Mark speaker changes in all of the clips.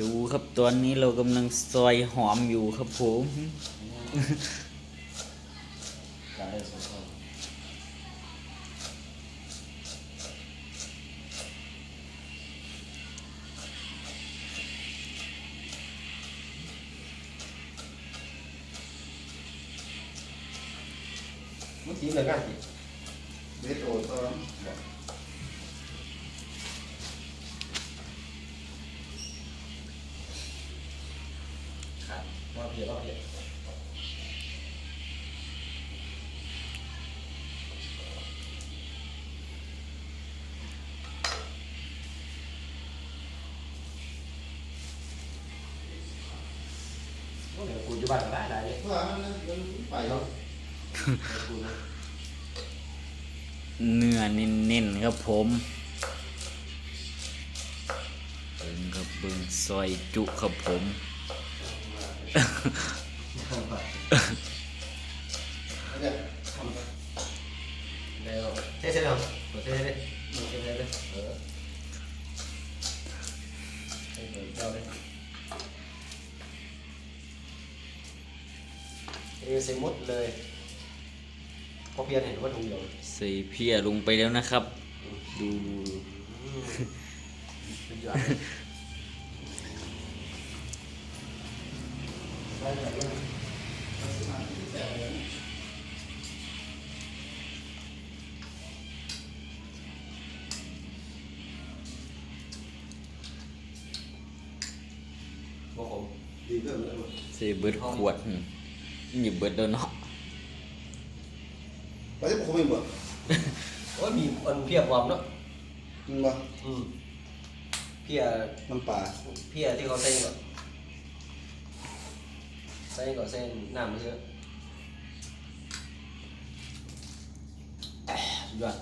Speaker 1: ดูครับตอนนี้เรากำลังซอยหอมอยู่ครับผม
Speaker 2: การได้สองคนมันทีมเลยง่ายจี
Speaker 3: เบสโอตอนบอก
Speaker 2: ขาดว่าเพียรว่าเพียรโอ้ยเดี๋ยว กูอยู่บ้านก็ได้ได้เลย
Speaker 3: เพราะว่ามันมันไปเนาะ
Speaker 2: กูนะ
Speaker 1: เนื้อเน้นๆครับผมเบิ่งครับเบิ่งซอยจุครับผม
Speaker 3: เนี่ยทำไป
Speaker 2: เดี๋ยวเท่ๆเลยเท่ๆเลยเท่ๆเลยเออเท่ๆเจ้าเลยเอเซมุดเลยพอเพียนเห็นว่าถุงเดียว
Speaker 1: ใส่เพียลงไปแล้วนะครับ ดูดูดู
Speaker 2: สุดยอด
Speaker 1: ส่เบิดขวดอืมอย่าเบิดแล้วเนาะ
Speaker 3: ไปที่ผมไม่บอก
Speaker 2: โอ้ยมีอันเพียบวอมเนาะ
Speaker 3: มันบอก
Speaker 2: อืมเพีย
Speaker 3: น้ำปลา
Speaker 2: เพียที่เขาใส่ก่อนใส่ก่อนใส่น้ำมันเยอะสุดยอด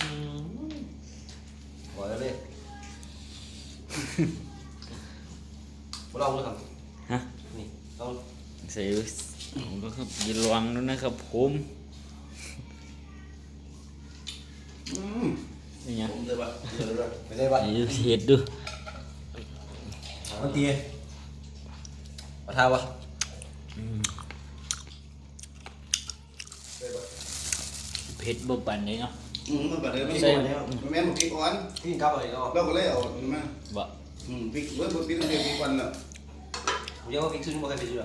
Speaker 2: อืมขอเลย มาลองดูครับ
Speaker 1: ฮะ
Speaker 2: นี่ลอง
Speaker 1: ใส่ผมก็ครับอย่าระวังด้วยนะครับผม
Speaker 3: อืม
Speaker 1: นี่ไง
Speaker 3: ผมเลยป่ะเดี๋ยวเลยป่ะ
Speaker 2: ไม่ได้ป่ะ
Speaker 1: อย่าเห็ดดู
Speaker 2: มันตีมาทาวะ
Speaker 1: อืม
Speaker 3: ได้ป่ะ
Speaker 1: เผ็ดบ่ปานนี้เนาะ
Speaker 3: อืมมันแบบเดิมไม่
Speaker 1: ใส่
Speaker 3: ใช่มันแม่นบอกพริกอ่อน
Speaker 2: พี่กลับอะไรเนาะ
Speaker 3: เราก็เลยเอามา
Speaker 1: บ่
Speaker 3: อืมพริกเว้ยพริกต้องเรียกพริกอ่อนน่ะ
Speaker 2: ผมเรียกว่าพริกซึ่งไม่เคยไปซื้อหร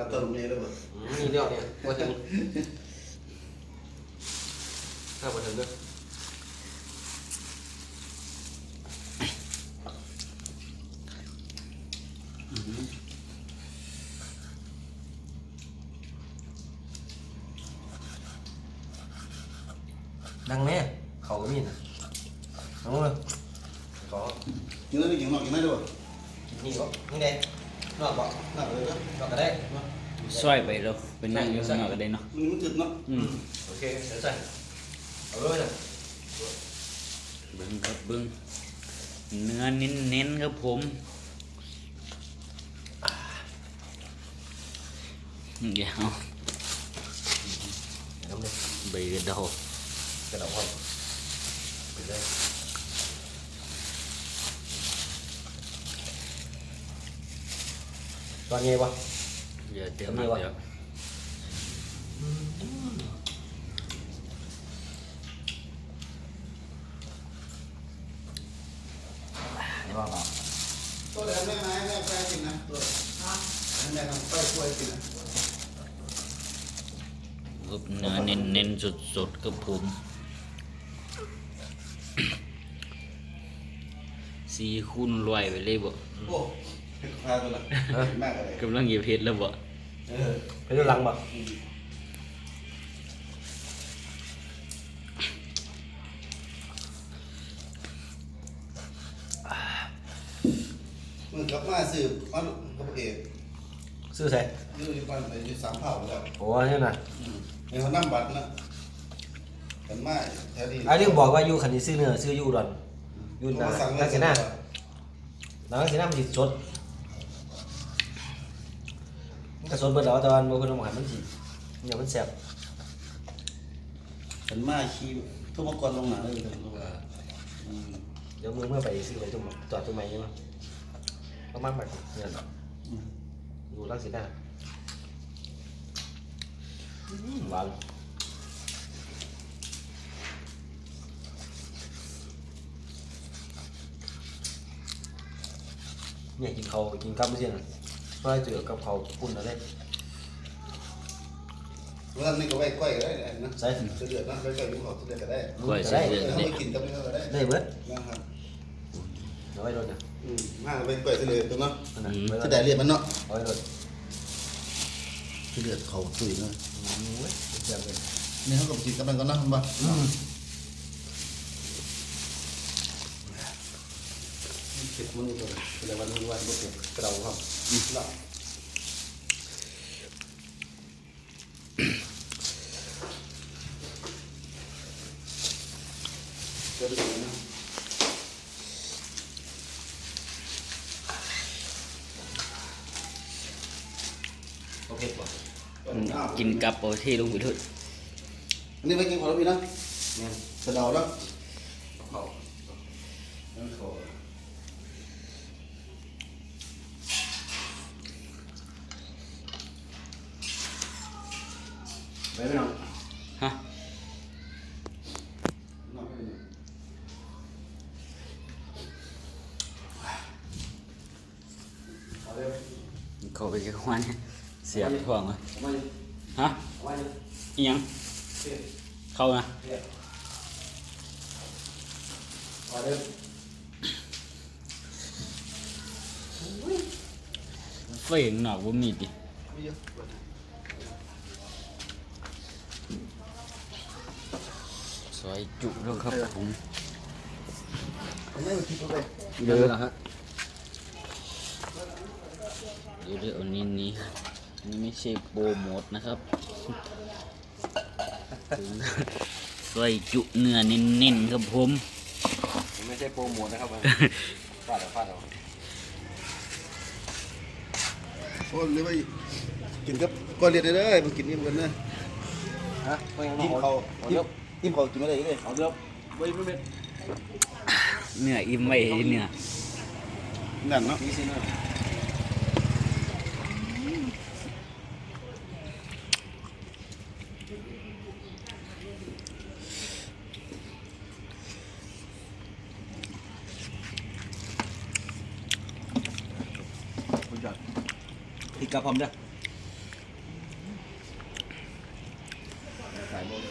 Speaker 2: กั
Speaker 1: บ
Speaker 2: ตั
Speaker 3: วนี้เลยป่ะ
Speaker 2: อืมนี่เดียวเนี่ยมาถึงถ้ามาถึงด้วยดังไหมเขาก็มีนะน้องเลยขอ
Speaker 3: ยังไงยังนอกยังไงด้วยป่ะ
Speaker 2: นี่ก็นี่ไงนอกบอก
Speaker 3: น่าเลยนะ
Speaker 2: นอกก็ได้
Speaker 1: ซอยไปแล้วไปนั่งอยู่ข้างนอกก็ได้เนาะ
Speaker 3: มันจืดเนาะ
Speaker 1: อืม
Speaker 2: โอเคเดี๋ยวใส่เอาเลยนะ
Speaker 1: เบิ่งครับเบิ่งเนื้อเน้นๆครับผมเดี๋ยว
Speaker 2: น้ำเลย
Speaker 1: ใบกระเดาก
Speaker 2: ระดาษความไปเลยตอนนี้วะ
Speaker 1: เดี๋ยวเดี๋ยว
Speaker 2: ทำไม
Speaker 1: มาวะเดี๋ยว
Speaker 2: อว่าเปล่า
Speaker 3: ตัวแหลมแม่ไม้แม่ไฟกินนะตัวแม่ทำไฟกล้วยกินนะ
Speaker 1: ครับเนื้อเน้นเน้นสดสดๆครับผมสีคูณร้อยไปเลยบ่
Speaker 3: โอ้พาตัวละมากอะไร
Speaker 1: กำลังเยียบเพชรแล้วบ่
Speaker 3: เออ
Speaker 2: ไปดูหลังบ่
Speaker 3: มึงกลับมาสืบมากับเอก
Speaker 2: ซื้อใส่
Speaker 3: ยืดวันไปยืดสามเผ่าแล้ว
Speaker 2: โอ้ใช่น่ะ
Speaker 3: ในเขานั่งบัตรนะกันมาแถวนี้
Speaker 2: อันนี้บอกว่าอยู่คันนี้ซื้อเนื้อซื้ออยู่ดอนอยู่นาลักษณะหนาลักษณะมันสิสด มันก็สดเบิดแล้วแต่ว่าบ่เพิ่นเอามาให้มันสิเนี่ยมันแซ่บ
Speaker 3: กันมาขี่ทุกมกรลงหนาเลยกันตัวอืม
Speaker 2: เดี๋ยวมือเมื่อไปซื้อไปจุ่มจอดจุ่มใหม่ใช่มั้ยประมาณแบบเนี่ยดอก
Speaker 3: อืม
Speaker 2: อยู่ลักษณะอืมหวานเนี่ยกินเขาวกินกับไม่ใช่ น่ะก็เจอกับเขาวปุ่นอะไร
Speaker 3: วันนี้ก็ไว้ก้อยก็ได้นะ
Speaker 2: ใส่
Speaker 3: เสือเดือดนะไว้ก้อยยุ่งเขาเสือเดือดก็ได้
Speaker 1: กล้วย
Speaker 2: ได้
Speaker 1: สี
Speaker 3: เอ
Speaker 1: เดือด
Speaker 3: อเขา
Speaker 1: นี่
Speaker 3: ไปกินกับนี่ก็ได้
Speaker 2: ได้เบิด
Speaker 3: นะครับ
Speaker 2: เอาไว้รถนะ
Speaker 3: อืมมาไว้ก้อยเสือเดือดตัวเนาะ
Speaker 2: นั่นน่ะไว้ร
Speaker 3: จะ
Speaker 2: ถ
Speaker 3: ได้เรียบมันเนาะ
Speaker 2: เอาไว้รถ
Speaker 3: เสือเดือดเขาตุ๋ยเนาะ
Speaker 2: โอ้ยเจ๋งเลย
Speaker 3: นี่เขาก็ไปกินกับมันก็เนาะมันบ่
Speaker 2: อืม
Speaker 3: เก็บมันนี่ตัวแต่วันนี้วันบ่เก็บกระเดาครับอืมละเดี๋ยวไปดูนะ
Speaker 2: โอเคป่ะ
Speaker 1: กินกับเอาเทลงไปเลย
Speaker 3: อันนี้ไปกินของเราพี่นะ
Speaker 2: แม่น
Speaker 3: สะเดาแล้ว
Speaker 2: เขา
Speaker 3: นั่นเขา
Speaker 2: ไปไม่น้อง
Speaker 1: ฮะ
Speaker 3: น้องไม่เป็นไร
Speaker 2: เอาเลย
Speaker 1: เข้าไปกับควันเสียบท้องเลย
Speaker 2: เอาไว้
Speaker 1: ฮะ
Speaker 2: เอาไว้เลย
Speaker 1: อีหยัง
Speaker 2: เสีย
Speaker 1: เข้านะ
Speaker 2: เสียเอาเลย
Speaker 1: ไฟข้างนอกบ่มีติ
Speaker 3: ไม่เย อะ
Speaker 1: ซอยจุแล้วครับผม
Speaker 3: อันนี้มันคิดไป
Speaker 1: เดี๋ยว
Speaker 2: เหรอฮะ
Speaker 1: เดี๋ยวเดี๋ยวเอานี้นี้ครับอันนี่ไม่ใช่โปรโมทนะครับซอยจุเนื้อเน้นๆครับผม
Speaker 2: ผมไม่ใช่โปรโมทนะครับฟาดเอาฟาดเอา
Speaker 3: โอ้เลยว่ากินกับก้อนเลียดได้เลยมากินนี่เหมือนกันนะ
Speaker 2: ฮะไม่งั้น
Speaker 3: จิ้ม
Speaker 2: เอา
Speaker 3: เขา
Speaker 2: เอาเดี๋ยว
Speaker 3: จิ้มเขากินอะไรเลย
Speaker 2: เอาเดี๋ยวไว้ไม่เป็น
Speaker 1: เนื้ออิ่มไว้เนื้อ
Speaker 3: นั่นเนาะ
Speaker 2: นี่สิเนาะ
Speaker 3: คุณจัดติดกับผมเด้อ
Speaker 2: สายโบน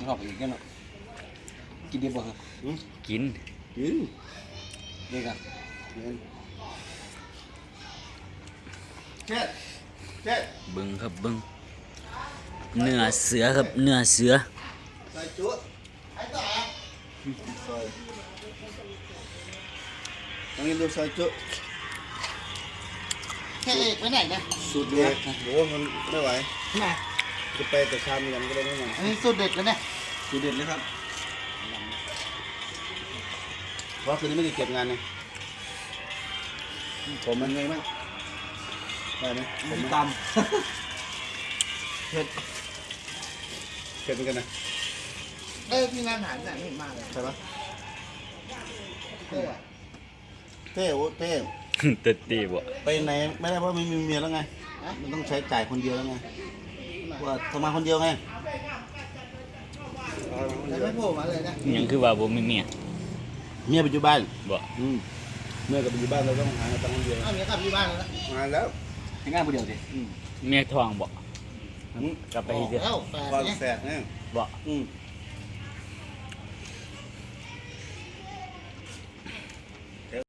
Speaker 2: ี่ห อบอีกกันเนาะกินดีบ่ฮะ
Speaker 1: กิน
Speaker 3: กิน
Speaker 2: เด็กอะ
Speaker 3: เจ็ดเจ็ด
Speaker 1: เบิ้งครับเบิ้งเนื้อเสือครับเนื้อเสือ
Speaker 3: ใส่จุ๊ไอ้ต่อซอยต้องกินดูซอยจุ๊
Speaker 4: แค่เอกไปไหนเนี่ย
Speaker 3: สูตรเด็ดโอ้มันไม่ไหว
Speaker 4: ไหน
Speaker 3: จะไปแต่ชามกันก็เลยไม่มา
Speaker 4: อันนี้สูตรเด็ดแล้วเนี่ย
Speaker 3: สูตรเด็ดเลยครับเพราะคืนนี้ไม่ได้เก็บงานไงผมมันไงบ้างได้ไหมผม
Speaker 2: ตาม
Speaker 3: เผ็ดเผ็ดเหมือนกันนะ
Speaker 4: เอ้ยพี่งานหารแต่ไม่มาเลย
Speaker 3: ใช่ปะ
Speaker 4: เท่อะ
Speaker 3: เต้โอ้เต้
Speaker 1: ตัดตีบ่
Speaker 3: ไปไหนไม่ได้เพราะไม่มีเมียแล้วไงมันต้องใช้จ่ายคนเดียวแล้วไงว่าทำมาคนเดียวไง
Speaker 4: เค
Speaker 3: น
Speaker 4: แต่
Speaker 3: เดียว
Speaker 4: ไม่โผล่มาเลยนะ
Speaker 1: ยังคือว่าผมมีเมีย
Speaker 3: เมียปัจจุบัน
Speaker 1: บ่
Speaker 3: อืมเมียกับปัจจุบันเราต้องหาตังค์คนเดียว
Speaker 4: อ้าวเมียกลับที่บ้านแล้วนะ
Speaker 3: มาแล้ว
Speaker 2: ให้งานผู้เดียวสิ
Speaker 1: เมียทองบ่กลับไป
Speaker 4: อ
Speaker 1: อี
Speaker 4: อก
Speaker 1: เดียว
Speaker 4: แล้วแฟน
Speaker 3: ก่อน
Speaker 4: เนี่ย
Speaker 3: แฝดเนี่ย
Speaker 1: บ่
Speaker 3: อืม